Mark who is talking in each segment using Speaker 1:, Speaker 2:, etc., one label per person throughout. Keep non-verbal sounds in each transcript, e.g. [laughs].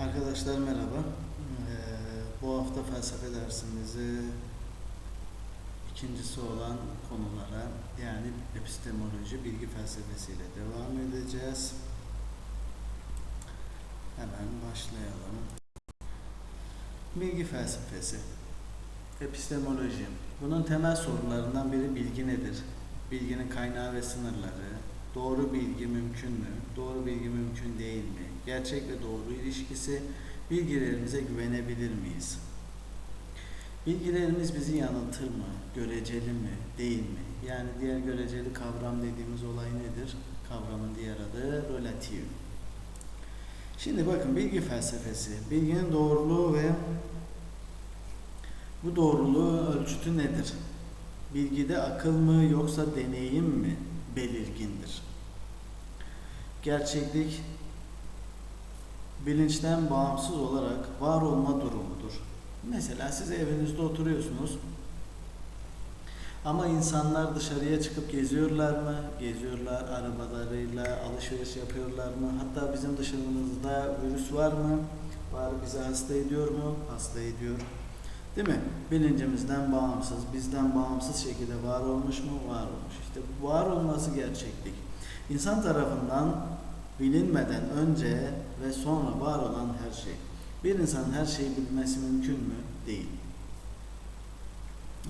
Speaker 1: Arkadaşlar merhaba. Ee, bu hafta felsefe dersimizi ikincisi olan konulara yani epistemoloji, bilgi felsefesiyle devam edeceğiz. Hemen başlayalım. Bilgi felsefesi, epistemoloji. Bunun temel sorularından biri bilgi nedir? Bilginin kaynağı ve sınırları, doğru bilgi mümkün mü? Doğru bilgi mümkün değil mi? Gerçek ve doğru ilişkisi, bilgilerimize güvenebilir miyiz? Bilgilerimiz bizi yanıltır mı? Göreceli mi? Değil mi? Yani diğer göreceli kavram dediğimiz olay nedir? Kavramın diğer adı relatif. Şimdi bakın bilgi felsefesi, bilginin doğruluğu ve bu doğruluğu ölçütü nedir? Bilgide akıl mı yoksa deneyim mi belirgindir? Gerçeklik bilinçten bağımsız olarak var olma durumudur. Mesela siz evinizde oturuyorsunuz ama insanlar dışarıya çıkıp geziyorlar mı? Geziyorlar arabalarıyla, alışveriş yapıyorlar mı? Hatta bizim dışımızda virüs var mı? Var bizi hasta ediyor mu? Hasta ediyor. Değil mi? Bilincimizden bağımsız, bizden bağımsız şekilde var olmuş mu? Var olmuş. İşte var olması gerçeklik. İnsan tarafından bilinmeden önce ve sonra var olan her şey. Bir insanın her şeyi bilmesi mümkün mü? Değil.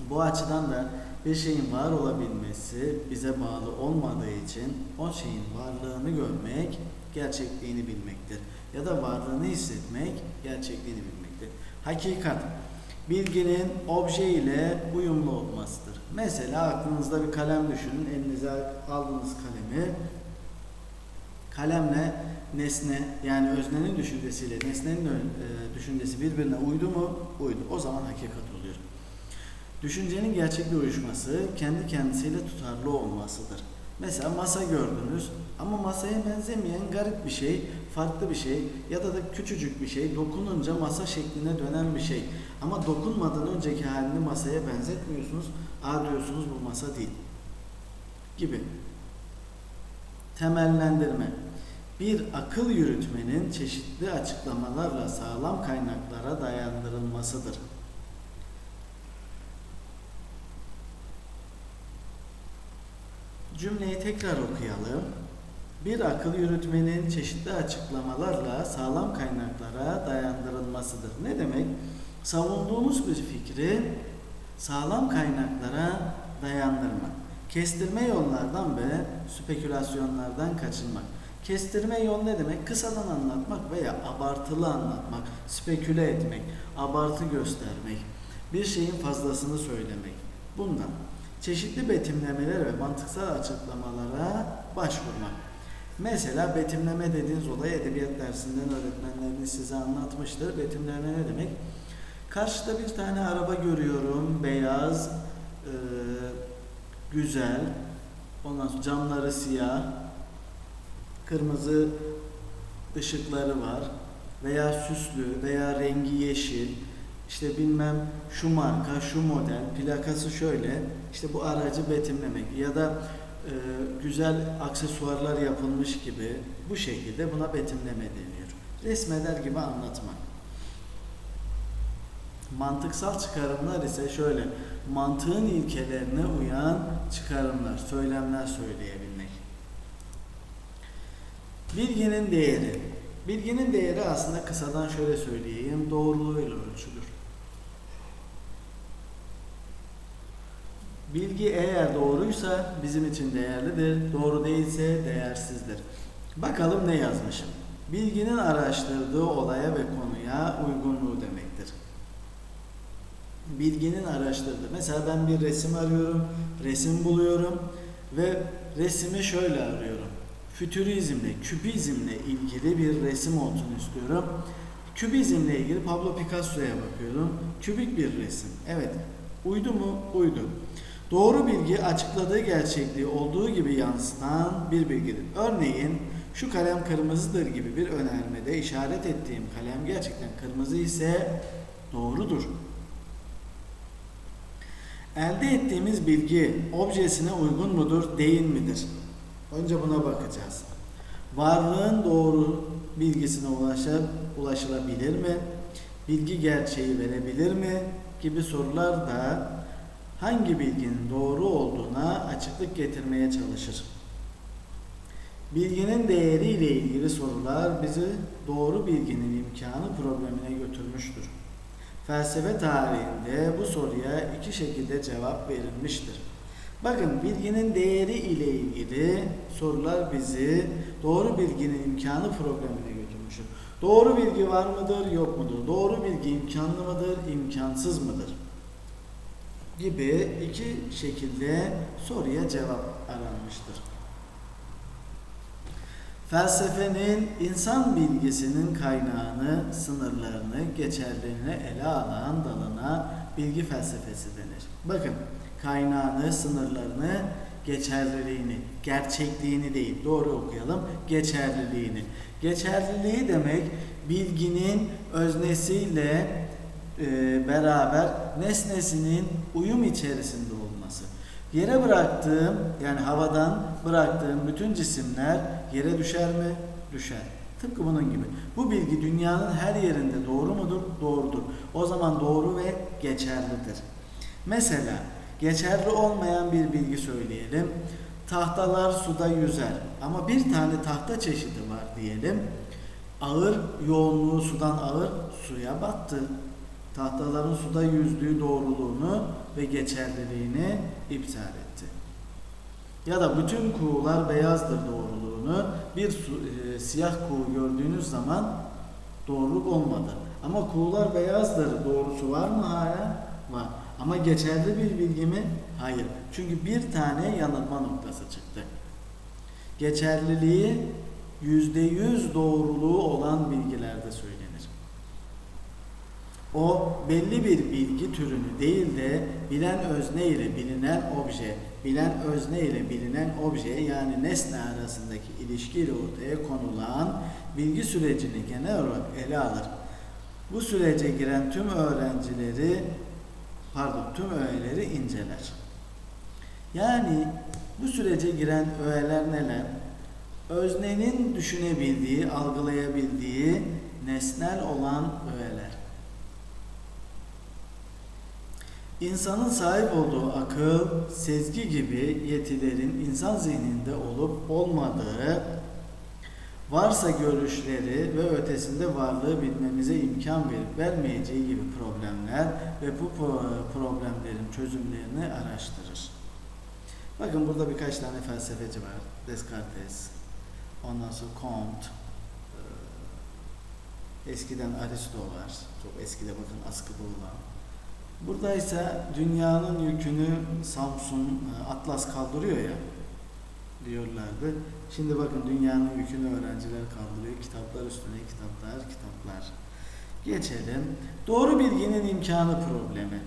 Speaker 1: Bu açıdan da bir şeyin var olabilmesi bize bağlı olmadığı için o şeyin varlığını görmek gerçekliğini bilmektir. Ya da varlığını hissetmek gerçekliğini bilmektir. Hakikat bilginin obje ile uyumlu olmasıdır. Mesela aklınızda bir kalem düşünün. Elinize aldığınız kalemi kalemle nesne yani öznenin düşüncesiyle nesnenin e, düşüncesi birbirine uydu mu? Uydu. O zaman hakikat oluyor. Düşüncenin gerçekle uyuşması kendi kendisiyle tutarlı olmasıdır. Mesela masa gördünüz ama masaya benzemeyen garip bir şey, farklı bir şey ya da da küçücük bir şey dokununca masa şekline dönen bir şey. Ama dokunmadan önceki halini masaya benzetmiyorsunuz. Aa diyorsunuz bu masa değil. Gibi. Temellendirme. Bir akıl yürütmenin çeşitli açıklamalarla sağlam kaynaklara dayandırılmasıdır. Cümleyi tekrar okuyalım. Bir akıl yürütmenin çeşitli açıklamalarla sağlam kaynaklara dayandırılmasıdır. Ne demek? Savunduğumuz bir fikri sağlam kaynaklara dayandırmak. Kestirme yollardan ve spekülasyonlardan kaçınmak. Kestirme yol ne demek? Kısadan anlatmak veya abartılı anlatmak, speküle etmek, abartı göstermek, bir şeyin fazlasını söylemek. Bundan çeşitli betimlemeler ve mantıksal açıklamalara başvurmak. Mesela betimleme dediğiniz olay edebiyat dersinden öğretmenleriniz size anlatmıştır. Betimleme ne demek? Karşıda bir tane araba görüyorum, beyaz, e, güzel, ondan sonra camları siyah, kırmızı ışıkları var veya süslü veya rengi yeşil, işte bilmem şu marka, şu model, plakası şöyle, işte bu aracı betimlemek ya da e, güzel aksesuarlar yapılmış gibi bu şekilde buna betimleme deniyor. Resmeder gibi anlatmak. Mantıksal çıkarımlar ise şöyle, mantığın ilkelerine uyan çıkarımlar, söylemler söyleyebilmek. Bilginin değeri. Bilginin değeri aslında kısadan şöyle söyleyeyim, doğruluğuyla ölçülür. Bilgi eğer doğruysa bizim için değerlidir, doğru değilse değersizdir. Bakalım ne yazmışım. Bilginin araştırdığı olaya ve konuya uygunluğu demektir. Bilginin araştırdığı. Mesela ben bir resim arıyorum, resim buluyorum ve resmi şöyle arıyorum. Fütürizmle, kübizmle ilgili bir resim olsun istiyorum. Kübizmle ilgili Pablo Picasso'ya bakıyorum. Kübik bir resim. Evet. Uydu mu? Uydu. Doğru bilgi açıkladığı gerçekliği olduğu gibi yansıtan bir bilgidir. Örneğin şu kalem kırmızıdır gibi bir önermede işaret ettiğim kalem gerçekten kırmızı ise doğrudur. Elde ettiğimiz bilgi objesine uygun mudur, değil midir? Önce buna bakacağız. Varlığın doğru bilgisine ulaşa, ulaşılabilir mi? Bilgi gerçeği verebilir mi? Gibi sorular da hangi bilginin doğru olduğuna açıklık getirmeye çalışır. Bilginin değeri ile ilgili sorular bizi doğru bilginin imkanı problemine götürmüştür. Felsefe tarihinde bu soruya iki şekilde cevap verilmiştir. Bakın bilginin değeri ile ilgili sorular bizi doğru bilginin imkanı problemine götürmüştür. Doğru bilgi var mıdır, yok mudur? Doğru bilgi imkanlı mıdır, imkansız mıdır? Gibi iki şekilde soruya cevap aranmıştır. Felsefenin insan bilgisinin kaynağını, sınırlarını, geçerlerini ele alan dalına bilgi felsefesi denir. Bakın kaynağını, sınırlarını, geçerliliğini, gerçekliğini değil, doğru okuyalım, geçerliliğini. Geçerliliği demek bilginin öznesiyle e, beraber nesnesinin uyum içerisinde olması. Yere bıraktığım yani havadan bıraktığım bütün cisimler yere düşer mi? Düşer. Tıpkı bunun gibi. Bu bilgi dünyanın her yerinde doğru mudur? Doğrudur. O zaman doğru ve geçerlidir. Mesela geçerli olmayan bir bilgi söyleyelim. Tahtalar suda yüzer ama bir tane tahta çeşidi var diyelim. Ağır yoğunluğu sudan ağır suya battı. Tahtaların suda yüzdüğü doğruluğunu ve geçerliliğini iptal etti. Ya da bütün kuğular beyazdır doğruluğunu bir su, e, siyah kuğu gördüğünüz zaman doğruluk olmadı. Ama kuğular beyazdır doğrusu var mı hala? Var. Ama geçerli bir bilgi mi? Hayır. Çünkü bir tane yanılma noktası çıktı. Geçerliliği yüzde yüz doğruluğu olan bilgilerde söylenir. O belli bir bilgi türünü değil de bilen özne ile bilinen obje, bilen özne ile bilinen obje yani nesne arasındaki ilişkiyle ortaya konulan bilgi sürecini genel olarak ele alır. Bu sürece giren tüm öğrencileri pardon tüm öğeleri inceler. Yani bu sürece giren öğeler neler? Öznenin düşünebildiği, algılayabildiği nesnel olan öğeler. İnsanın sahip olduğu akıl, sezgi gibi yetilerin insan zihninde olup olmadığı, varsa görüşleri ve ötesinde varlığı bilmemize imkan verip vermeyeceği gibi problemler ve bu problemlerin çözümlerini araştırır. Bakın burada birkaç tane felsefeci var. Descartes, ondan sonra Comte, eskiden Aristo var. Çok eskide bakın askıda olan. Burada ise dünyanın yükünü Samsun, Atlas kaldırıyor ya diyorlardı. Şimdi bakın dünyanın yükünü öğrenciler kaldırıyor. Kitaplar üstüne kitaplar, kitaplar. Geçelim. Doğru bilginin imkanı problemi.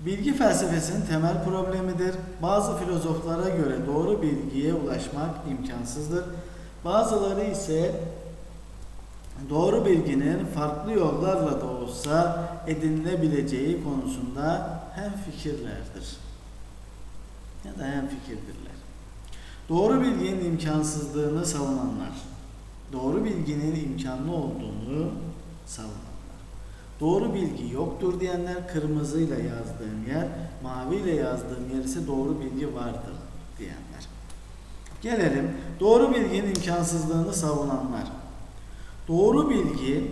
Speaker 1: Bilgi felsefesinin temel problemidir. Bazı filozoflara göre doğru bilgiye ulaşmak imkansızdır. Bazıları ise doğru bilginin farklı yollarla da olsa edinilebileceği konusunda hem fikirlerdir. Ya da hem fikirdirler. Doğru bilginin imkansızlığını savunanlar, doğru bilginin imkanlı olduğunu savunanlar. Doğru bilgi yoktur diyenler kırmızıyla yazdığım yer, maviyle yazdığım yer ise doğru bilgi vardır diyenler. Gelelim doğru bilginin imkansızlığını savunanlar. Doğru bilgi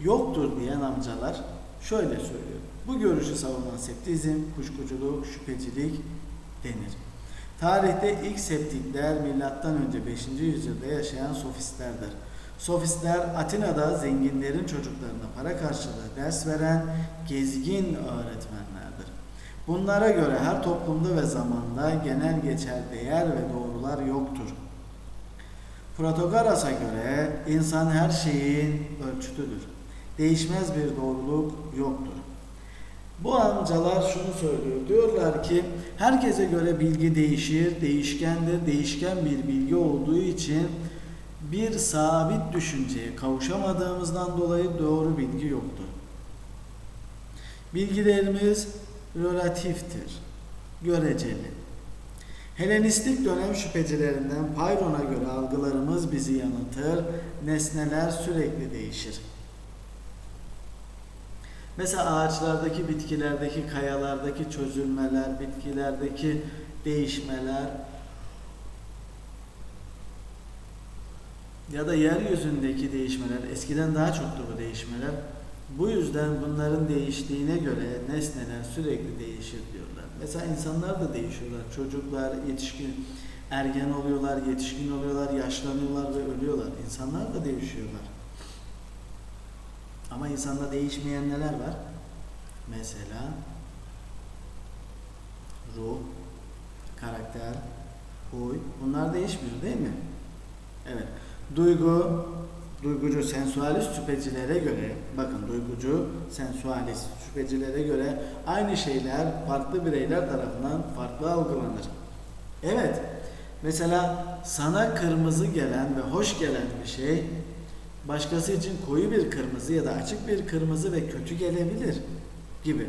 Speaker 1: yoktur diyen amcalar şöyle söylüyor. Bu görüşü savunan septizm, kuşkuculuk, şüphecilik denir. Tarihte ilk septikler milattan önce 5. yüzyılda yaşayan sofistlerdir. Sofistler Atina'da zenginlerin çocuklarına para karşılığı ders veren gezgin öğretmenlerdir. Bunlara göre her toplumda ve zamanda genel geçer değer ve doğrular yoktur. Protagoras'a göre insan her şeyin ölçütüdür. Değişmez bir doğruluk yoktur. Bu amcalar şunu söylüyor. Diyorlar ki herkese göre bilgi değişir, değişkendir. Değişken bir bilgi olduğu için bir sabit düşünceye kavuşamadığımızdan dolayı doğru bilgi yoktur. Bilgilerimiz relatiftir, göreceli. Helenistik dönem şüphecilerinden Payron'a göre algılarımız bizi yanıltır. Nesneler sürekli değişir. Mesela ağaçlardaki, bitkilerdeki, kayalardaki çözülmeler, bitkilerdeki değişmeler ya da yeryüzündeki değişmeler, eskiden daha çoktu bu değişmeler. Bu yüzden bunların değiştiğine göre nesneler sürekli değişir diyorlar. Mesela insanlar da değişiyorlar. Çocuklar, yetişkin, ergen oluyorlar, yetişkin oluyorlar, yaşlanıyorlar ve ölüyorlar. İnsanlar da değişiyorlar. Ama insanda değişmeyen neler var? Mesela ruh, karakter, huy bunlar değişmiyor değil mi? Evet. Duygu, duygucu sensualist şüphecilere göre, bakın duygucu sensualist şüphecilere göre aynı şeyler farklı bireyler tarafından farklı algılanır. Evet, mesela sana kırmızı gelen ve hoş gelen bir şey başkası için koyu bir kırmızı ya da açık bir kırmızı ve kötü gelebilir gibi.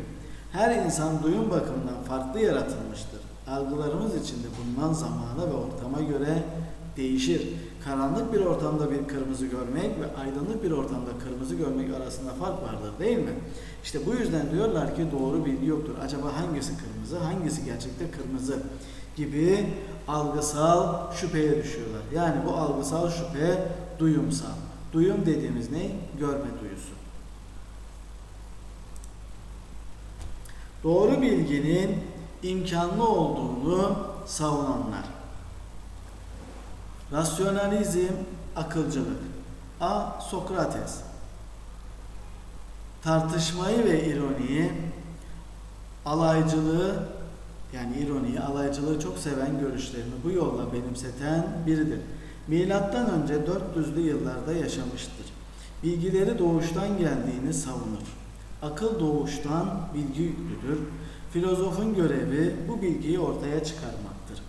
Speaker 1: Her insan duyum bakımından farklı yaratılmıştır. Algılarımız içinde bulunan zamana ve ortama göre değişir. Karanlık bir ortamda bir kırmızı görmek ve aydınlık bir ortamda kırmızı görmek arasında fark vardır değil mi? İşte bu yüzden diyorlar ki doğru bilgi yoktur. Acaba hangisi kırmızı, hangisi gerçekte kırmızı gibi algısal şüpheye düşüyorlar. Yani bu algısal şüphe duyumsal. Duyum dediğimiz ne? Görme duyusu. Doğru bilginin imkanlı olduğunu savunanlar. Rasyonalizm, akılcılık. A. Sokrates. Tartışmayı ve ironiyi, alaycılığı yani ironiyi, alaycılığı çok seven görüşlerini bu yolla benimseten biridir. Milattan önce 400'lü yıllarda yaşamıştır. Bilgileri doğuştan geldiğini savunur. Akıl doğuştan bilgi yüklüdür. Filozofun görevi bu bilgiyi ortaya çıkarmaktır.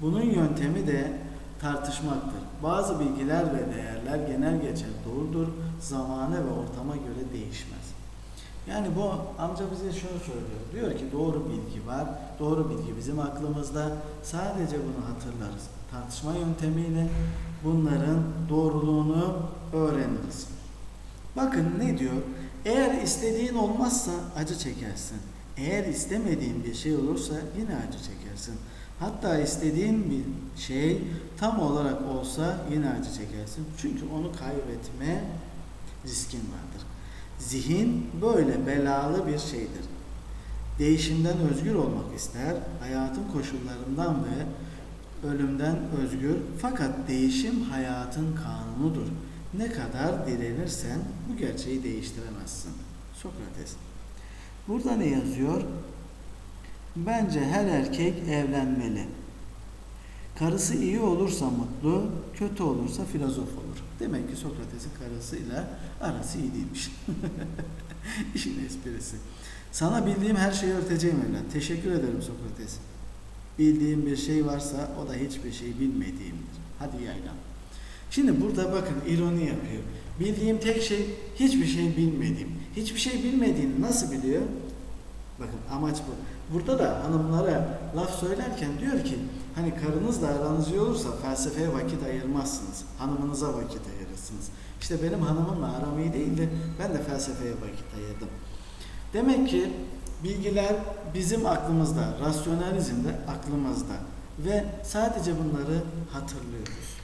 Speaker 1: Bunun yöntemi de tartışmaktır. Bazı bilgiler ve değerler genel geçer doğrudur, zamana ve ortama göre değişmez. Yani bu amca bize şunu söylüyor. Diyor ki doğru bilgi var, doğru bilgi bizim aklımızda. Sadece bunu hatırlarız. Tartışma yöntemiyle bunların doğruluğunu öğreniriz. Bakın ne diyor? Eğer istediğin olmazsa acı çekersin. Eğer istemediğin bir şey olursa yine acı çekersin. Hatta istediğin bir şey tam olarak olsa yine acı çekersin. Çünkü onu kaybetme riskin vardır. Zihin böyle belalı bir şeydir. Değişimden özgür olmak ister, hayatın koşullarından ve ölümden özgür. Fakat değişim hayatın kanunudur. Ne kadar direnirsen bu gerçeği değiştiremezsin. Sokrates. Burada ne yazıyor? Bence her erkek evlenmeli. Karısı iyi olursa mutlu, kötü olursa filozof olur. Demek ki Sokrates'in karısıyla arası iyi değilmiş. [laughs] İşin esprisi. Sana bildiğim her şeyi örteceğim evlat. Teşekkür ederim Sokrates. Bildiğim bir şey varsa o da hiçbir şey bilmediğimdir. Hadi yaylan. Şimdi burada bakın ironi yapıyor. Bildiğim tek şey hiçbir şey bilmediğim. Hiçbir şey bilmediğini nasıl biliyor? Bakın amaç bu. Burada da hanımlara laf söylerken diyor ki hani karınızla aranız iyi olursa felsefeye vakit ayırmazsınız. Hanımınıza vakit ayırırsınız. İşte benim hanımımla aram iyi değildi. Ben de felsefeye vakit ayırdım. Demek ki bilgiler bizim aklımızda, rasyonalizm de aklımızda ve sadece bunları hatırlıyoruz.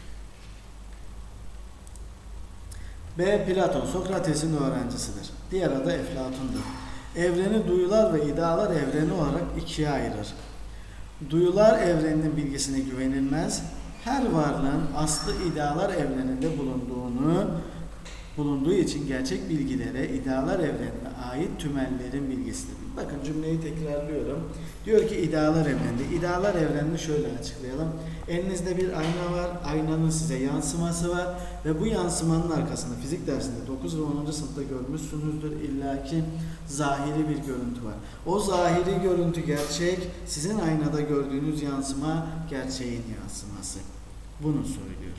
Speaker 1: B. Platon, Sokrates'in öğrencisidir. Diğer adı Eflatun'dur. Evreni duyular ve idealar evreni olarak ikiye ayırır. Duyular evreninin bilgisine güvenilmez. Her varlığın aslı idealar evreninde bulunduğunu bulunduğu için gerçek bilgilere idealar evrenine ait tümellerin bilgisidir. Bakın cümleyi tekrarlıyorum. Diyor ki idealar evrende. İdealar evrenini şöyle açıklayalım. Elinizde bir ayna var. Aynanın size yansıması var. Ve bu yansımanın arkasında fizik dersinde 9 ve 10. sınıfta görmüşsünüzdür illaki zahiri bir görüntü var. O zahiri görüntü gerçek. Sizin aynada gördüğünüz yansıma gerçeğin yansıması. Bunu söylüyor.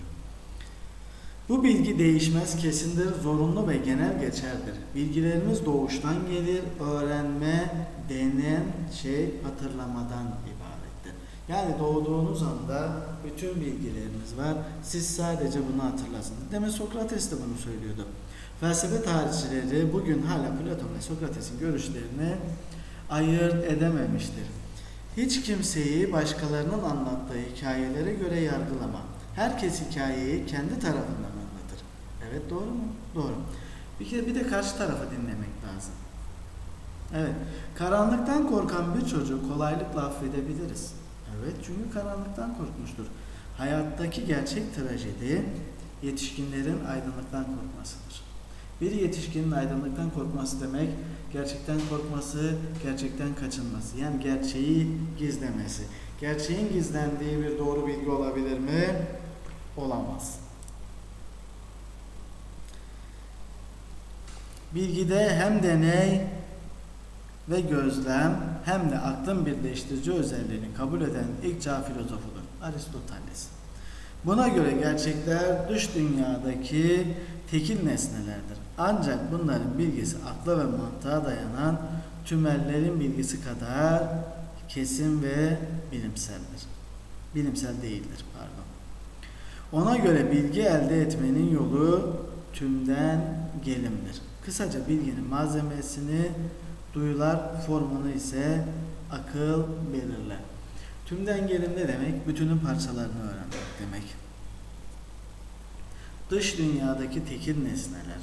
Speaker 1: Bu bilgi değişmez, kesindir, zorunlu ve genel geçerdir. Bilgilerimiz doğuştan gelir, öğrenme denen şey hatırlamadan ibarettir. Yani doğduğunuz anda bütün bilgileriniz var. Siz sadece bunu hatırlasınız. Demek Sokrates de bunu söylüyordu. Felsefe tarihçileri bugün hala Platon ve Sokrates'in görüşlerini ayırt edememiştir. Hiç kimseyi başkalarının anlattığı hikayelere göre yargılama. Herkes hikayeyi kendi tarafından anlatır. Evet doğru mu? Doğru. Bir kere bir de karşı tarafı dinlemek lazım. Evet. Karanlıktan korkan bir çocuğu kolaylıkla affedebiliriz. Evet çünkü karanlıktan korkmuştur. Hayattaki gerçek trajedi yetişkinlerin aydınlıktan korkmasıdır. Bir yetişkinin aydınlıktan korkması demek gerçekten korkması, gerçekten kaçınması. Yani gerçeği gizlemesi. Gerçeğin gizlendiği bir doğru bilgi olabilir mi? Olamaz. Bilgide hem deney ve gözlem hem de aklın birleştirici özelliğini kabul eden ilk çağ filozofudur. Aristoteles. Buna göre gerçekler dış dünyadaki tekil nesnelerdir. Ancak bunların bilgisi akla ve mantığa dayanan tümellerin bilgisi kadar kesin ve bilimseldir. Bilimsel değildir pardon. Ona göre bilgi elde etmenin yolu tümden gelimdir. Kısaca bilginin malzemesini duyular formunu ise akıl belirler. Tümden gelim ne demek? Bütünün parçalarını öğrenmek demek. Dış dünyadaki tekil nesneler.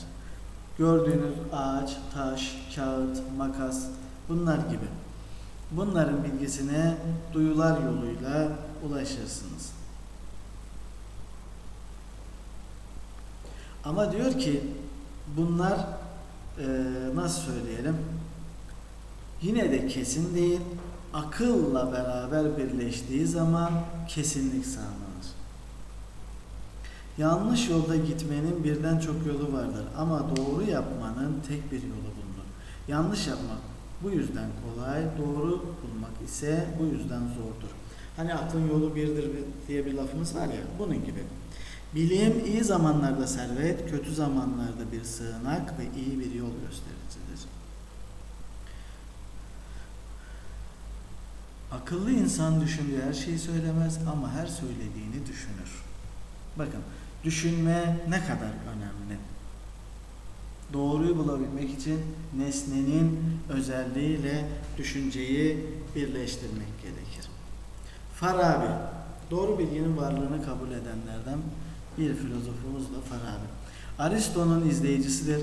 Speaker 1: Gördüğünüz ağaç, taş, kağıt, makas bunlar gibi. Bunların bilgisine duyular yoluyla ulaşırsınız. Ama diyor ki bunlar nasıl söyleyelim? Yine de kesin değil. Akılla beraber birleştiği zaman kesinlik sağlanır. Yanlış yolda gitmenin birden çok yolu vardır ama doğru yapmanın tek bir yolu bulunur. Yanlış yapmak bu yüzden kolay, doğru bulmak ise bu yüzden zordur. Hani aklın yolu birdir diye bir lafımız var ya, bunun gibi. Bilim iyi zamanlarda servet, kötü zamanlarda bir sığınak ve iyi bir yol göstericidir. Akıllı insan düşündüğü her şeyi söylemez ama her söylediğini düşünür. Bakın, düşünme ne kadar önemli. Doğruyu bulabilmek için nesnenin özelliğiyle düşünceyi birleştirmek gerekir. Farabi, doğru bilginin varlığını kabul edenlerden bir filozofumuz da Farabi. Aristo'nun izleyicisidir.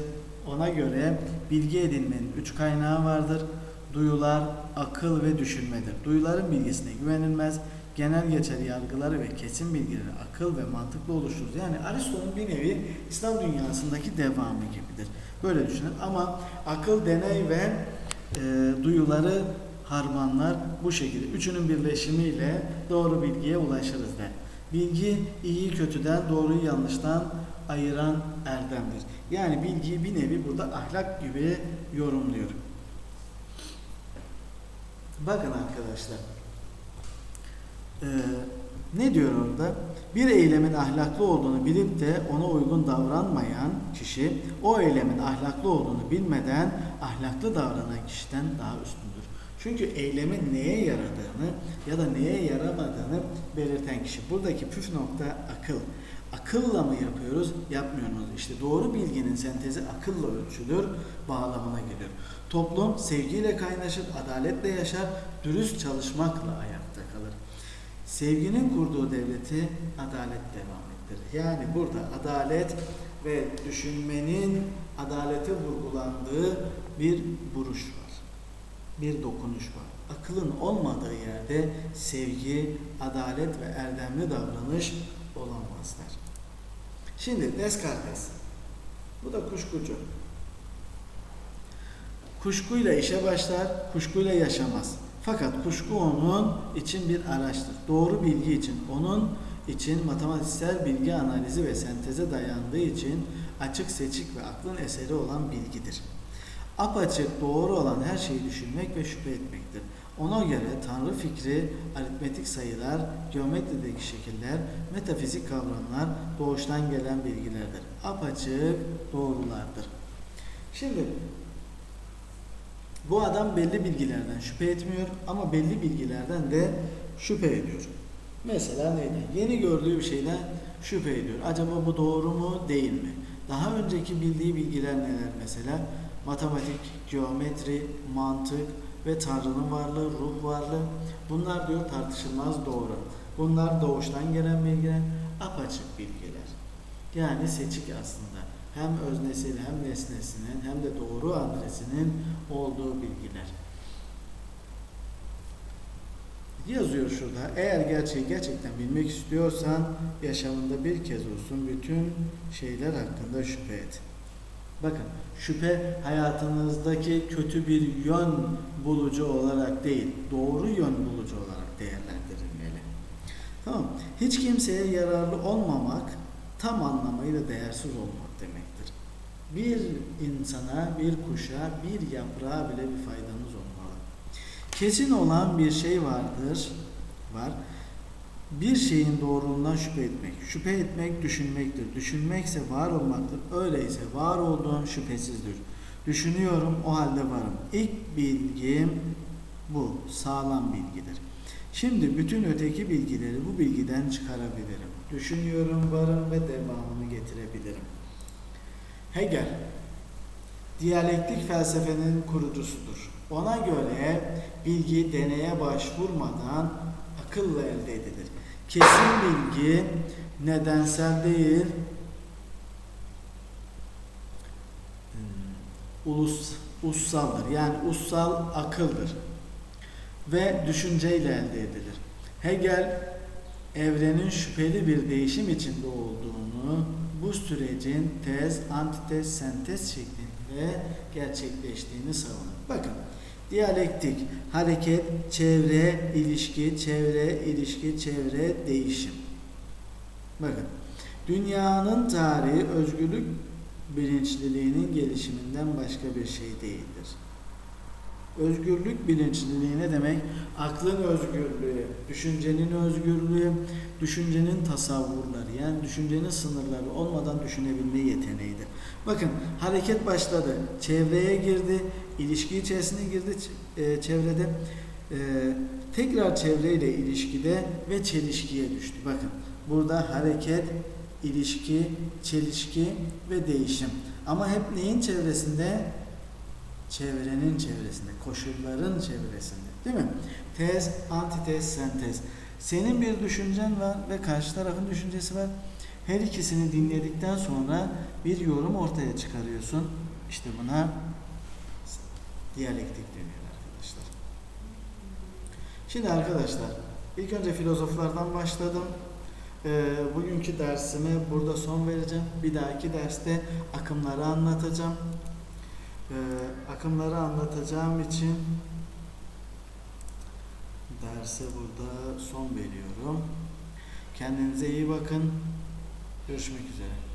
Speaker 1: Ona göre bilgi edinmenin üç kaynağı vardır. Duyular, akıl ve düşünmedir. Duyuların bilgisine güvenilmez. Genel geçer yargıları ve kesin bilgileri akıl ve mantıklı oluşturur. Yani Aristo'nun bir nevi İslam dünyasındaki devamı gibidir. Böyle düşünün ama akıl, deney ve e, duyuları harmanlar bu şekilde. Üçünün birleşimiyle doğru bilgiye ulaşırız der. Bilgi iyi kötüden, doğruyu yanlıştan ayıran erdemdir. Yani bilgiyi bir nevi burada ahlak gibi yorumluyor. Bakın arkadaşlar. Ee, ne diyor orada? Bir eylemin ahlaklı olduğunu bilip de ona uygun davranmayan kişi o eylemin ahlaklı olduğunu bilmeden ahlaklı davranan kişiden daha üstündür. Çünkü eylemin neye yaradığını ya da neye yaramadığını belirten kişi. Buradaki püf nokta akıl. Akılla mı yapıyoruz, yapmıyor muyuz? İşte doğru bilginin sentezi akılla ölçülür, bağlamına geliyor. Toplum sevgiyle kaynaşır, adaletle yaşar, dürüst çalışmakla ayakta kalır. Sevginin kurduğu devleti adalet devam ettirir. Yani burada adalet ve düşünmenin adalete vurgulandığı bir buruş var. Bir dokunuş var. Akılın olmadığı yerde sevgi, adalet ve erdemli davranış olamazlar. Şimdi Descartes. Bu da kuşkucu. Kuşkuyla işe başlar, kuşkuyla yaşamaz. Fakat kuşku onun için bir araçtır. Doğru bilgi için onun için matematiksel bilgi analizi ve senteze dayandığı için açık seçik ve aklın eseri olan bilgidir. Apaçık doğru olan her şeyi düşünmek ve şüphe etmektir. Ona göre Tanrı fikri, aritmetik sayılar, geometrideki şekiller, metafizik kavramlar doğuştan gelen bilgilerdir. Apaçık doğrulardır. Şimdi bu adam belli bilgilerden şüphe etmiyor ama belli bilgilerden de şüphe ediyor. Mesela neyden? Yeni gördüğü bir şeyden şüphe ediyor. Acaba bu doğru mu değil mi? Daha önceki bildiği bilgiler neler mesela? Matematik, geometri, mantık ve Tanrı'nın varlığı, ruh varlığı. Bunlar diyor tartışılmaz doğru. Bunlar doğuştan gelen bilgiler, apaçık bilgiler. Yani seçik aslında. Hem öznesel hem nesnesinin hem de doğru adresinin olduğu bilgiler. Yazıyor şurada. Eğer gerçeği gerçekten bilmek istiyorsan yaşamında bir kez olsun bütün şeyler hakkında şüphe et. Bakın şüphe hayatınızdaki kötü bir yön bulucu olarak değil, doğru yön bulucu olarak değerlendirilmeli. Tamam. Hiç kimseye yararlı olmamak tam anlamıyla değersiz olmak demektir. Bir insana, bir kuşa, bir yaprağa bile bir faydanız olmalı. Kesin olan bir şey vardır, var. Bir şeyin doğruluğundan şüphe etmek. Şüphe etmek düşünmektir. Düşünmekse var olmaktır. Öyleyse var olduğum şüphesizdir. Düşünüyorum o halde varım. İlk bilgim bu. Sağlam bilgidir. Şimdi bütün öteki bilgileri bu bilgiden çıkarabilirim. Düşünüyorum, varım ve devamını getirebilirim. Hegel, diyalektik felsefenin kurucusudur. Ona göre bilgi deneye başvurmadan akılla elde edilir. Kesin bilgi nedensel değil, hmm, ulus, ussaldır. Yani ussal akıldır ve düşünceyle elde edilir. Hegel evrenin şüpheli bir değişim içinde olduğunu, bu sürecin tez, antitez, sentez şeklinde gerçekleştiğini savunur. Bakın, diyalektik, hareket, çevre, ilişki, çevre, ilişki, çevre, değişim. Bakın, dünyanın tarihi özgürlük bilinçliliğinin gelişiminden başka bir şey değildir. Özgürlük bilinçliliği ne demek? Aklın özgürlüğü, düşüncenin özgürlüğü, düşüncenin tasavvurları yani düşüncenin sınırları olmadan düşünebilme yeteneğidir. Bakın hareket başladı, çevreye girdi, ilişki içerisine girdi e, çevrede, e, tekrar çevreyle ilişkide ve çelişkiye düştü. Bakın burada hareket, ilişki, çelişki ve değişim. Ama hep neyin çevresinde? Çevrenin çevresinde, koşulların çevresinde. Değil mi? Tez, antitez, sentez. Senin bir düşüncen var ve karşı tarafın düşüncesi var. Her ikisini dinledikten sonra bir yorum ortaya çıkarıyorsun. İşte buna diyalektik deniyor arkadaşlar. Şimdi arkadaşlar, ilk önce filozoflardan başladım. Ee, bugünkü dersime burada son vereceğim. Bir dahaki derste akımları anlatacağım e, akımları anlatacağım için derse burada son veriyorum. Kendinize iyi bakın. Görüşmek üzere.